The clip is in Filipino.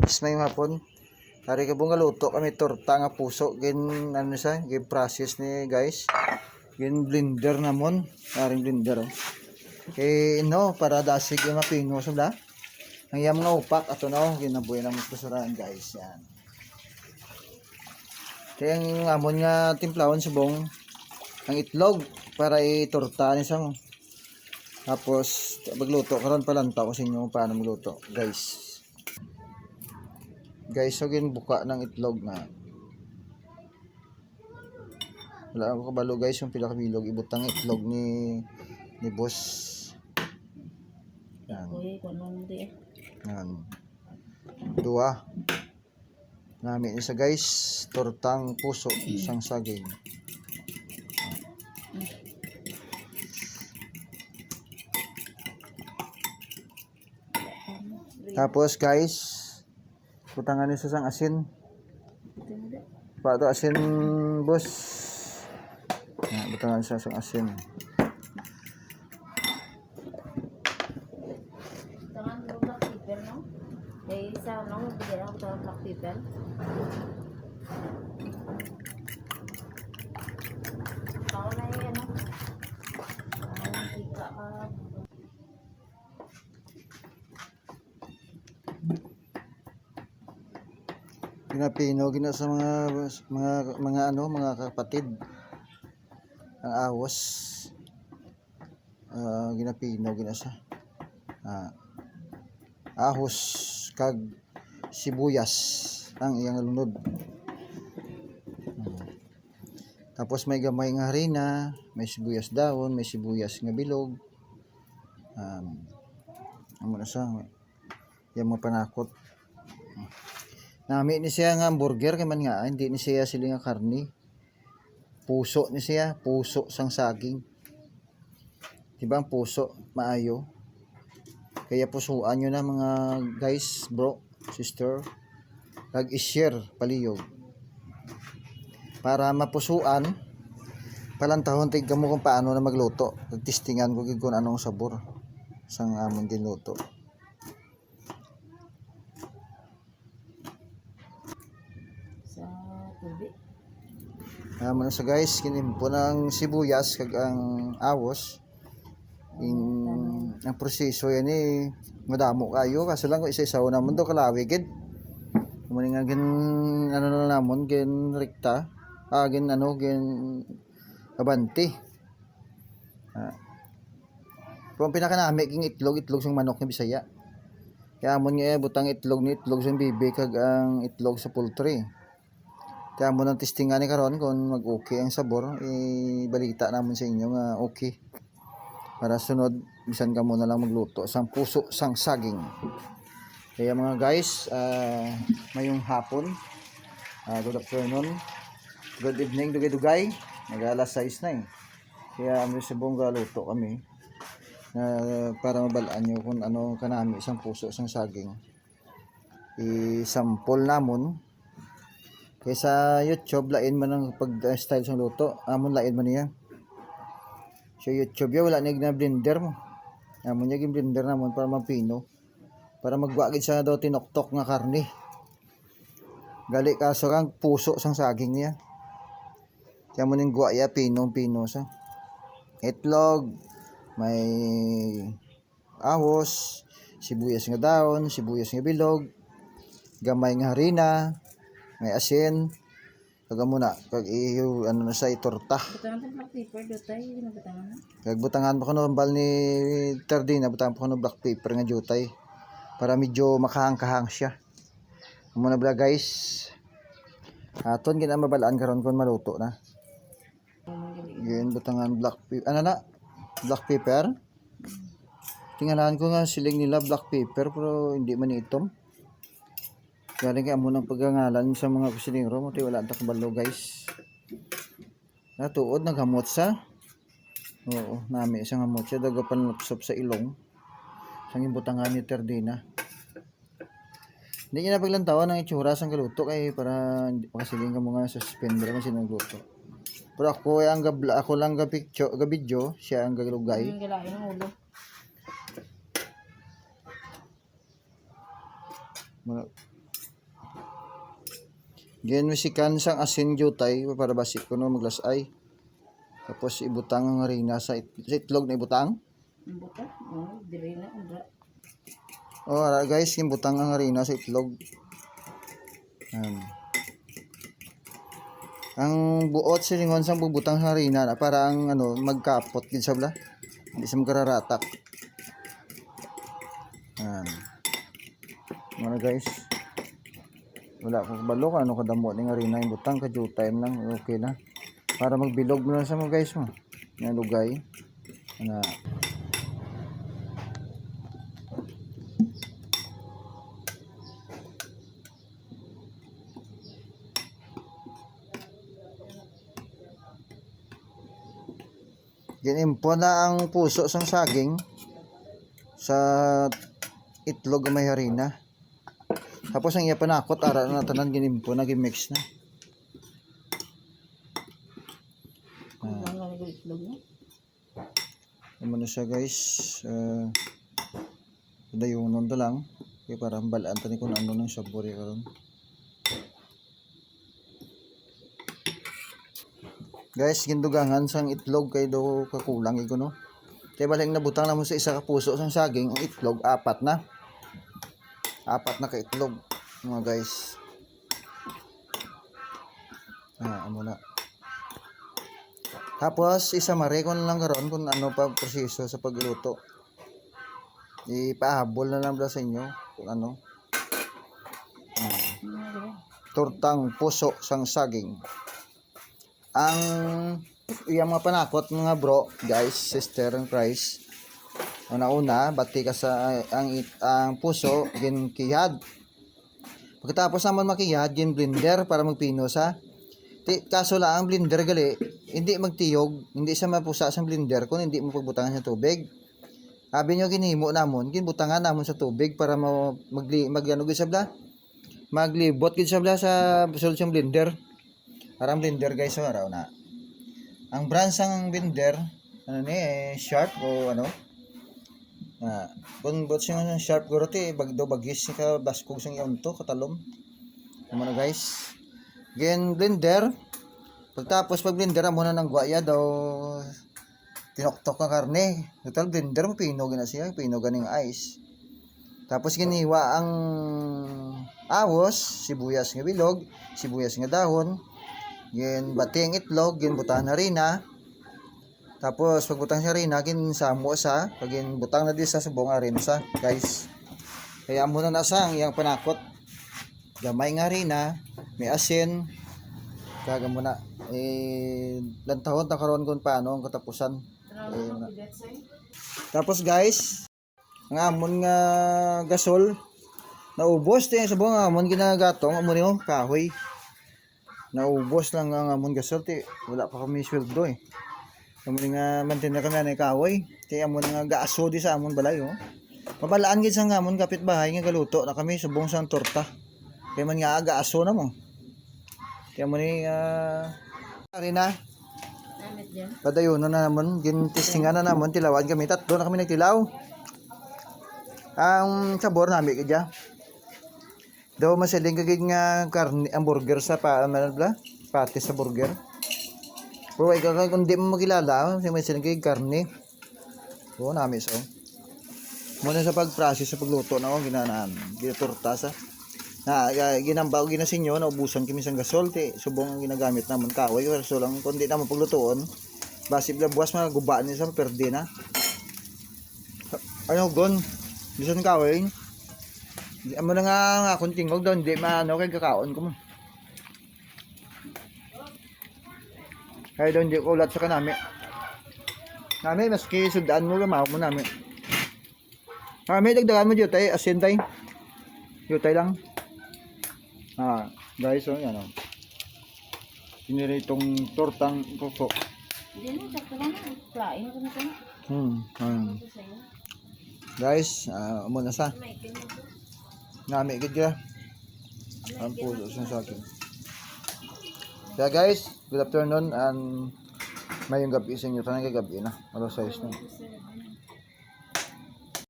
Is may hapon. Hari ka bunga luto kami torta nga puso gin ano sa gin process ni guys. Gin blender namon, aring blender oh. Kay no para dasig yung mapino sa bla. Ang yam nga upak ato na oh, ginabuhay na mo kusaraan guys yan. Kaya ang amon nga timplawon subong ang itlog para itorta ni sa mo. Tapos magluto karon pa lang ko sa inyo paano magluto guys. Guys, so gin buka ng itlog na. Wala ako kabalo guys yung pila kabilog ibutang itlog ni ni boss. Yan. Eh. Yan. Dua. Namin isa guys, tortang puso, isang saging. Tapos guys, putangan ni sa sang asin. Pa to asin boss. Ya, butangan sa sang asin. No? Eh, isa, no? Bigyan ako ng black paper. Ako na yung ano. Ah, ika ka. Pinapino gina sa mga mga mga ano, mga kapatid. Ang awas. Ah, ginapino gina sa. Ah, ahos kag sibuyas ang iyang lunod. Hmm. Tapos may gamay nga harina, may sibuyas dahon, may sibuyas nga bilog. Um, amo na sa yung mga panakot. Nami ni siya nga hamburger kay man nga hindi ni siya sila nga karni. Puso ni siya, puso sang saging. Ang puso maayo? Kaya pusuan nyo na mga guys, bro, sister. Kag i-share paliyog. Para mapusuan, palantahon tig mo kung paano na magluto. Testingan ko kung anong sabor sang amon ginuto. Sa tubig. Naman na sa guys, kinimpo ng sibuyas kag ang awos. In ang proseso yan eh madamo kayo kaso lang kung isa-isaw namon do kalawi gid. Kumaning nga gin ano na namon gin rekta. Ah gin ano gin abanti. Ah. Kung pinakanami king itlog itlog sang manok ni Bisaya. Kaya amon nga butang itlog ni itlog sang bibi kag ang itlog sa poultry. Kaya mo nang testingan ni karon kung mag-okay ang sabor, eh, balita namon sa inyo nga okay. Para sunod, bisan ka muna lang magluto. Sang puso, sang saging. Kaya mga guys, ah, mayong hapon, ah, good afternoon, good evening, dugay-dugay. Nag-alas 6 na eh. Kaya ano sa buong luto kami. na para mabalaan nyo kung ano kanami isang puso, isang saging. I-sample namon kaya sa YouTube, lain man ang pag-style sa luto. Amon lain man niya. Sa YouTube, ya, wala na blender mo. Amon niya yung blender namon para mapino. Para magwagid sa daw tinoktok nga karne. Gali kaso kang puso sang saging niya. Kaya mo ning guwa ya, pino-pino sa. Itlog, may ahos, sibuyas nga daon, sibuyas nga bilog, gamay nga harina, may asin. Kag muna. Kag iyo ano na sa itorta Butangan ng black paper, do tayo. Nabutangan na. kag butangan pa kuno bal ni Terdina butangan pa kuno black paper nga jutay para medyo makahang-kahang siya. Muna bala guys. Aton gina mabalaan karon kon maluto na. Gin butangan black paper ano na? Black paper tingalahan ko nga siling nila black paper pero hindi man itom Galing kay amo ng pagangalan sa mga kusinero mo wala ta kabalo guys. Natuod naghamot sa. Oo, nami isang hamot siya daga panlupsop sa ilong. Sang imbutangan ni Terdina. Hindi niya napaglantawan ng itsura sang kaluto kay para makasiling ka mga suspender man sinagluto. Pero ako ay ang gabla, ako lang ga picture, ga video, siya ang gagalugay. Yung galain ng ulo. Mga- Ginwisikan sang asin jutay para basik ko no maglasay. Tapos ibutang ang harina sa, it- sa itlog na ibutang. Ang buta? Oo, diri na. Undra. Oh, ara guys, ibutang ang harina sa itlog. Yan. Ang buot silingon sang bubutang sa harina na para ang ano magkapot gid sa bla. Hindi sa makararatak. Yan. Mga guys. Wala ko kabalo ka ano kadamo ning harina yung butang ka due time lang okay na. Para magbilog mo lang sa mga guys mo. Nga lugay. Na Ginimpo na ang puso sang saging sa itlog may harina. Tapos ang iya panakot ara na tanan ginimpo na gimix na. Nga itlog mo. Ano na siya guys. Uh, dayunon to lang. Kaya para balaan tani kung ano nang sabor karon. Guys, gindugangan sang itlog kay do kakulang igo no. Kaya baling nabutang na mo sa isa ka puso sang saging, ang itlog apat na. Apat na ka itlog mga guys. Ah, amo na. Tapos isa mare ko na lang karon kung ano pa proseso sa pagluto. Ipahabol na lang sa inyo kung ano. Ah, tortang puso sang saging. Ang iyang mga panakot mga bro, guys, sister and Christ. Una-una, bati ka sa ang ang puso gin kiyad. Pagkatapos naman makiyad, gin blender para magpino sa Ti, kaso lang ang blender gali, hindi magtiyog, hindi siya mapusa sa blender kung hindi mo pagbutangan sa tubig. Sabi nyo ginhimo namon, ginbutangan namon sa tubig para mo magli magano gid sabla. Maglibot gid sabla sa solution blender. Parang blender guys so araw na. Ang brand sang blender ano ni eh, sharp o ano? Ah, kung bot siya ng sharp guro ti bagdo bagis ka baskog sang yonto katalom. Ano na guys? Gen blender. Pagtapos pag blender mo na ng guaya daw tinoktok ka karne. Total blender mo pinog na siya, pinog ganing ice. Tapos giniwa ang awos, sibuyas nga bilog, sibuyas nga dahon, gin bati ang itlog, gin butahan na harina. Tapos pag butang sa harina, gin samo sa, pag gin butang na di sa subong rin sa, guys. Kaya muna na sa ang iyang panakot. Gamay nga harina, may asin, kaga muna. Eh, lantahon ta karon kung paano ang katapusan. Eh, na- Tapos guys, ang amon nga gasol naubos ti sa buong amon ginagatong amon yo kahoy. Naubos lang ang amon gasol ti wala pa kami sweldo eh. Amon nga mantin na kami na kahoy. Ti amon nga gaaso di sa amon balay oh. Mabalaan gid sa amon kapitbahay nga galuto na kami subong sang torta. Kaya man nga aga aso na mo. Kaya mo ni uh, na Namit dyan. Padayon na naman, gintistingan na naman, tilawan kami, tatlo na kami nagtilaw. Ang sabor namin kadya. Daw masaling kagig nga karne, ang burger sa pa, ano bla? Patis sa burger. Pero ay kaka, kung di mo makilala, kasi may kagig karne. Oo, namin so. Muna sa pag-process sa pagluto na ako, ginanaan, ginaturta sa na ginambaw ginasinyo naubusan kami sang gasol ti subong ang ginagamit namon kahoy so lang kundi namon paglutoon basi bla buwas mga guba ni sa perde na ano gon bisan di amo na nga nga akong tingog doon di maano kay kakaon ko mo kaya doon di ko ulat sa kanami nami maski sudaan mo gamawag mo nami kami dagdagan mo dito tay asin tay Yutay lang. Ah, guys, so yan oh. Piniritong tortang puso. Hindi na, sakto lang. Klain ko na. Hmm. hmm. Ito sa'yo. Guys, ah, amo na sa. Nami gid ka. Ang puso sa akin. Kaya guys, good afternoon and mayong gabi sa inyo. Tanang gabi na. Alas 6 na. Gusto na